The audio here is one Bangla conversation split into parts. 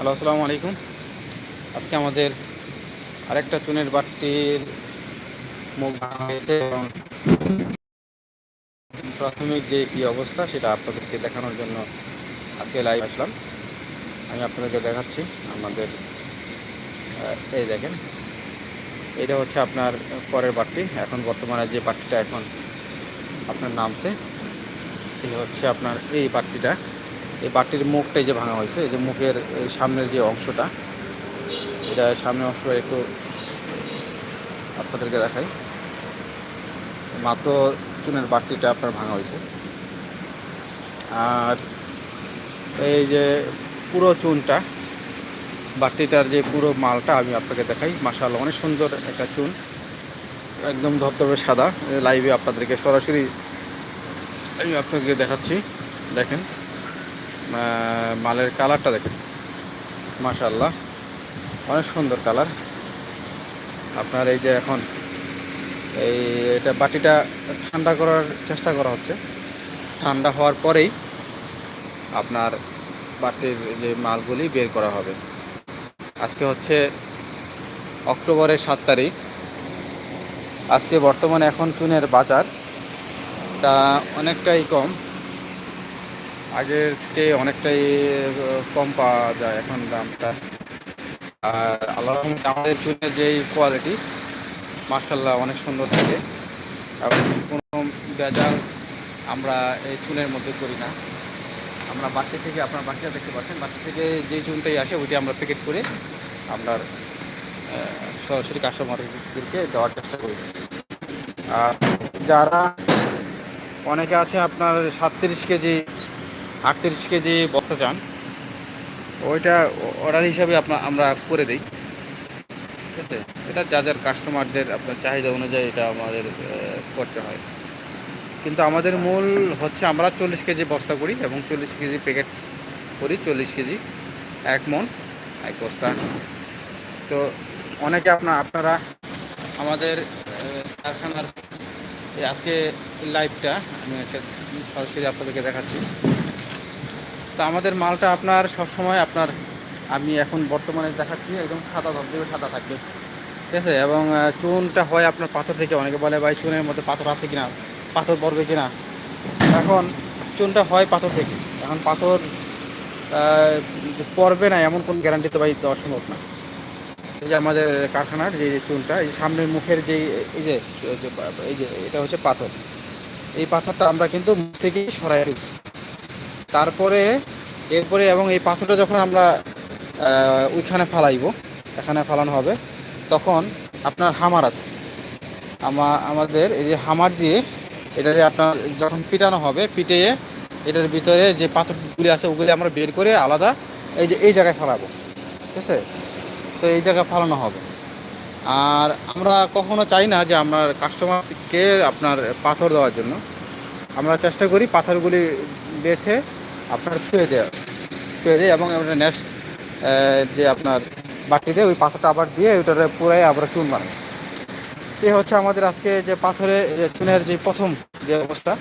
হ্যালো, আসসালামু আলাইকুম। আজকে আমাদের আরেকটা চুনের বাটির মুখ ভাঙা হয়েছে এবং প্রাথমিক যে কী অবস্থা সেটা আপনাদেরকে দেখানোর জন্য আজকে লাইভ আসলাম। আমি আপনাদেরকে দেখাচ্ছি আমাদের এই দেখেন। এটা হচ্ছে আপনার পরের বাটটি এখন বর্তমানে যে বাটটিটা এখন আপনার নামছে এই হচ্ছে আপনার এই বাটটিটা এই বাটির মুখটা যে ভাঙা হয়েছে, এই যে মুখের সামনের যে অংশটা, এটা সামনের অংশ একটু আপনাদেরকে দেখাই। মাত্র চুনের বাটিটা আপনার ভাঙা হয়েছে। আর এই যে পুরো চুনটা, বাটিটার যে পুরো মালটা আমি আপনাকে দেখাই। মাসাল অনেক সুন্দর একটা চুন। একদম ধবধবে সাদা। লাইভে আপনাদেরকে সরাসরি আমি আপনাকে দেখাচ্ছি। দেখেন। মালের কালারটা দেখেন। মাশাল্লাহ অনেক সুন্দর কালার। আপনার এই যে এখন, এই এটা বাটিটা ঠান্ডা করার চেষ্টা করা হচ্ছে। ঠান্ডা হওয়ার পরেই আপনার বাটির যে মালগুলি বের করা হবে। আজকে হচ্ছে অক্টোবরের সাত তারিখ। আজকে বর্তমানে এখন চুনের বাজারটা অনেকটাই কম। আগের চেয়ে অনেকটাই কম পাওয়া যায় এখন দামটা। আর আল্লাহ আমাদের চুনের যেই কোয়ালিটি মার্শাল্লাহ অনেক সুন্দর থাকে। এবং কোনো বেজাল আমরা এই চুনের মধ্যে করি না। আমরা বাড়তি থেকে, আপনার বাকিটা দেখতে পাচ্ছেন বাড়তি থেকে যে চুনটাই আসে ওইটি আমরা প্যাকেট করে আপনার সরাসরি কাস্টমারদেরকে দেওয়ার চেষ্টা করি। আর যারা, অনেকে আছে আপনার সাতত্রিশ কেজি আটত্রিশ কেজি বস্তা চান। ওইটা অর্ডার হিসাবে আপনার আমরা করে দিই। ঠিক আছে? এটা যা যার কাস্টমারদের আপনার চাহিদা অনুযায়ী এটা আমাদের করতে হয়। কিন্তু আমাদের মূল হচ্ছে আমরা চল্লিশ কেজি বস্তা করি এবং চল্লিশ কেজি প্যাকেট করি, চল্লিশ কেজি এক মন, এক বস্তা। তো অনেকে আপনার আপনারা আমাদের কারখানার আজকে লাইভটা আমি একটা সরাসরি আপনাদেরকে দেখাচ্ছি। তো আমাদের মালটা আপনার সবসময় আপনার, আমি এখন বর্তমানে দেখাচ্ছি, একদম সাদা ধবধবে সাদা থাকবে। ঠিক আছে? এবং চুনটা হয় আপনার পাথর থেকে। অনেকে বলে, ভাই, চুনের মধ্যে পাথর আছে কিনা? পাথর পড়বে কিনা? এখন, চুনটা হয় পাথর থেকে। এখন পাথর পড়বে না, এমন কোন গ্যারান্টি তো ভাই দেওয়া সম্ভব না। এই যে আমাদের কারখানার যে চুনটা, এই সামনের মুখের যে, এই যে এই যে এটা হচ্ছে পাথর। এই পাথরটা আমরা কিন্তু মুখ থেকেই সরাই দিচ্ছি তারপরে, এরপরে এবং এই পাথরটা যখন আমরা ওইখানে ফালাইব, এখানে ফালানো হবে, তখন আপনার হামার আছে। আমা, আমাদের এই যে হামার দিয়ে এটারে আপনার যখন পিটানো হবে, পিটিয়ে এটার ভিতরে যে পাথরগুলি আছে, ওগুলি আমরা বের করে আলাদা এই যে, এই জায়গায় ফালাবো। ঠিক আছে? তো এই জায়গায় ফালানো হবে। আর আমরা কখনো চাই না যে আমার কাস্টমারকে আপনার পাথর দেওয়ার জন্য। আমরা চেষ্টা করি পাথরগুলি বেছে আপনার ছুঁয়ে দেওয়া ছুঁয়ে দিই এবং নেক্সট যে আপনার বাটিতে ওই পাথরটা আবার দিয়ে ওইটারে পুরাই আবার চুন বানাই এ হচ্ছে আমাদের আজকে যে পাথরে চুনের যে প্রথম যে অবস্থা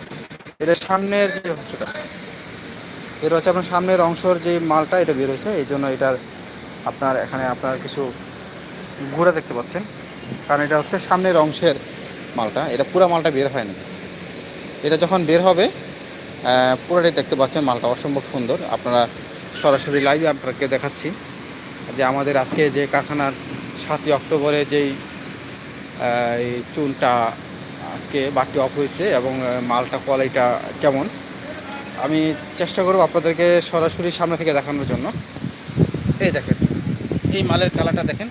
এটা সামনের যে অংশটা। এটা হচ্ছে আপনার সামনের অংশের যে মালটা এটা বের হয়েছে, এই জন্য এটার আপনার এখানে আপনার কিছু ঘুরে দেখতে পাচ্ছেন। কারণ এটা হচ্ছে সামনের অংশের মালটা, এটা পুরো মালটা বের হয়নি। এটা যখন বের হবে পুরোটাই দেখতে পাচ্ছেন, মালটা অসম্ভব সুন্দর। আপনারা সরাসরি লাইভে আপনাকে দেখাচ্ছি যে আমাদের আজকে যে কারখানার সাতই অক্টোবরে যেই এই চুনটা আজকে বাকি অফ হয়েছে এবং মালটা কোয়ালিটিটা কেমন, আমি চেষ্টা করব আপনাদেরকে সরাসরি সামনে থেকে দেখানোর জন্য। এই দেখেন, এই মালের কালারটা দেখেন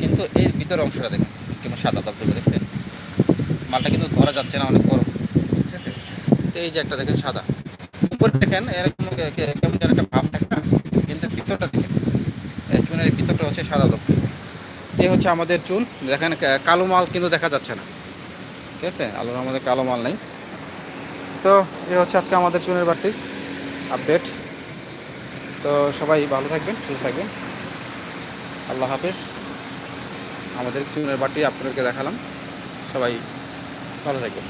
কিন্তু এর ভিতর অংশটা দেখেন কেমন সাদা দবদবে দেখছেন। মালটা কিন্তু ধরা যাচ্ছে না, অনেক বড়। এই যে একটা দেখেন সাদা। উপরে দেখেন এরকম কেমন যেন একটা ভাব থাকে না? কিন্তু ভিতরটা দেখেন। চুনের ভিতরটা হচ্ছে সাদা দবদবে এই হচ্ছে আমাদের চুন। দেখেন কালো মাল কিন্তু দেখা যাচ্ছে না। ঠিক আছে? আলোর আমাদের কালো মাল নেই। তো এ হচ্ছে আজকে আমাদের চুনের বাটির আপডেট। তো সবাই ভালো থাকবেন, সুস্থ থাকবেন। আল্লাহ হাফেজ। আমাদের চুনের বাটি আপনাদেরকে দেখালাম। সবাই ভালো থাকবেন।